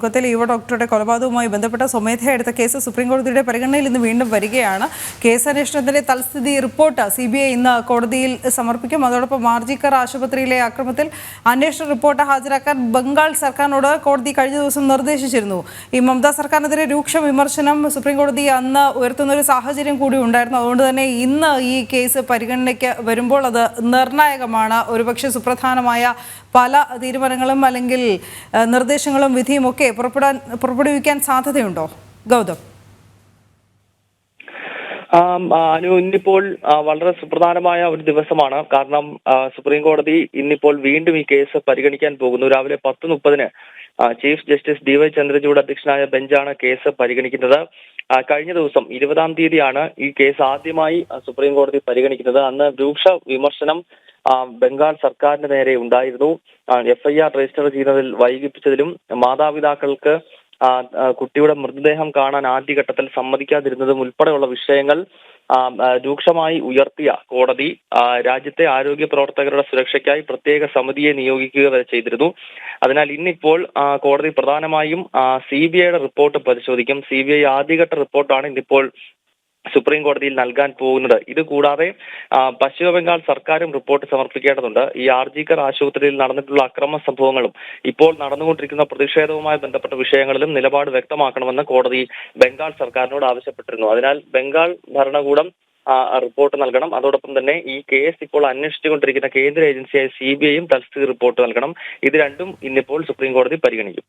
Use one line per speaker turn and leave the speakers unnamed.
കൊല്ലത്തിൽ യുവ ഡോക്ടറുടെ കൊലപാതകവുമായി ബന്ധപ്പെട്ട സ്വമേധയാ എടുത്ത കേസ് സുപ്രീംകോടതിയുടെ പരിഗണനയിൽ ഇന്ന് വീണ്ടും വരികയാണ്. കേസ് അന്വേഷണത്തിന്റെ തൽസ്ഥിതി റിപ്പോർട്ട് സി ബി ഐ ഇന്ന് കോടതിയിൽ സമർപ്പിക്കും. അതോടൊപ്പം മാർജിക്കർ ആശുപത്രിയിലെ അക്രമത്തിൽ അന്വേഷണ റിപ്പോർട്ട് ഹാജരാക്കാൻ ബംഗാൾ സർക്കാരിനോട് കോടതി കഴിഞ്ഞ ദിവസം നിർദ്ദേശിച്ചിരുന്നു. ഈ മമതാ സർക്കാരിനെതിരെ രൂക്ഷ വിമർശനം സുപ്രീംകോടതി അന്ന് ഉയർത്തുന്ന ഒരു സാഹചര്യം കൂടി ഉണ്ടായിരുന്നു. അതുകൊണ്ട് തന്നെ ഇന്ന് ഈ കേസ് പരിഗണനയ്ക്ക് വരുമ്പോൾ അത് നിർണായകമാണ്. ഒരുപക്ഷെ സുപ്രധാനമായ പല തീരുമാനങ്ങളും അല്ലെങ്കിൽ നിർദ്ദേശങ്ങളും വിധിയും ഒക്കെ പുറപ്പെടാൻ പുറപ്പെടുവിക്കാൻ സാധ്യതയുണ്ടോ? ഗൗതം.
അനു ഇന്നിപ്പോൾ വളരെ സുപ്രധാനമായ ഒരു ദിവസമാണ്. കാരണം സുപ്രീം കോടതി ഇന്നിപ്പോൾ വീണ്ടും ഈ കേസ് പരിഗണിക്കാൻ പോകുന്നു. രാവിലെ പത്ത് മുപ്പതിന് chief justice D Y Chandrachud അധ്യക്ഷനായ ബെഞ്ചാണ് കേസ് പരിഗണിക്കുന്നത്. കഴിഞ്ഞ ദിവസം ഇരുപതാം തീയതിയാണ് ഈ കേസ് ആദ്യമായി സുപ്രീം കോടതി പരിഗണിക്കുന്നത്. അന്ന് രൂക്ഷ വിമർശനം ബംഗാൾ സർക്കാരിന് നേരെ ഉണ്ടായിരുന്നു. എഫ്ഐആർ രജിസ്റ്റർ ചെയ്യുന്നതിൽ വൈകിപ്പിച്ചതിലും മാതാപിതാക്കൾക്ക് കുട്ടിയുടെ മൃതദേഹം കാണാൻ ആദ്യഘട്ടത്തിൽ സമ്മതിക്കാതിരുന്നതും ഉൾപ്പെടെയുള്ള വിഷയങ്ങൾ രൂക്ഷമായി ഉയർത്തിയ കോടതി രാജ്യത്തെ ആരോഗ്യ പ്രവർത്തകരുടെ സുരക്ഷയ്ക്കായി പ്രത്യേക സമിതിയെ നിയോഗിക്കുക വരെ ചെയ്തിരുന്നു. അതിനാൽ ഇന്നിപ്പോൾ കോടതി പ്രധാനമായും സി ബി ഐയുടെ റിപ്പോർട്ട് പരിശോധിക്കും. സി ബി ഐ ആദ്യഘട്ട റിപ്പോർട്ടാണ് ഇന്നിപ്പോൾ സുപ്രീം കോടതിയിൽ നൽകാൻ പോകുന്നത്. ഇത് കൂടാതെ പശ്ചിമബംഗാൾ പശ്ചിമ ബംഗാൾ സർക്കാരും റിപ്പോർട്ട് സമർപ്പിക്കേണ്ടതുണ്ട്. ഈ ആർജിക്കർ ആശുപത്രിയിൽ നടന്നിട്ടുള്ള അക്രമ സംഭവങ്ങളും ഇപ്പോൾ നടന്നുകൊണ്ടിരിക്കുന്ന പ്രതിഷേധവുമായി ബന്ധപ്പെട്ട വിഷയങ്ങളിലും നിലപാട് വ്യക്തമാക്കണമെന്ന് കോടതി ബംഗാൾ സർക്കാരിനോട് ആവശ്യപ്പെട്ടിരുന്നു. അതിനാൽ ബംഗാൾ ഭരണകൂടം റിപ്പോർട്ട് നൽകണം. അതോടൊപ്പം തന്നെ ഈ കേസ് ഇപ്പോൾ അന്വേഷിച്ചുകൊണ്ടിരിക്കുന്ന കേന്ദ്ര ഏജൻസിയായ സി ബി ഐയും തൽസ്ഥിതി റിപ്പോർട്ട് നൽകണം. ഇത് രണ്ടും ഇന്നിപ്പോൾ സുപ്രീം കോടതി പരിഗണിക്കും.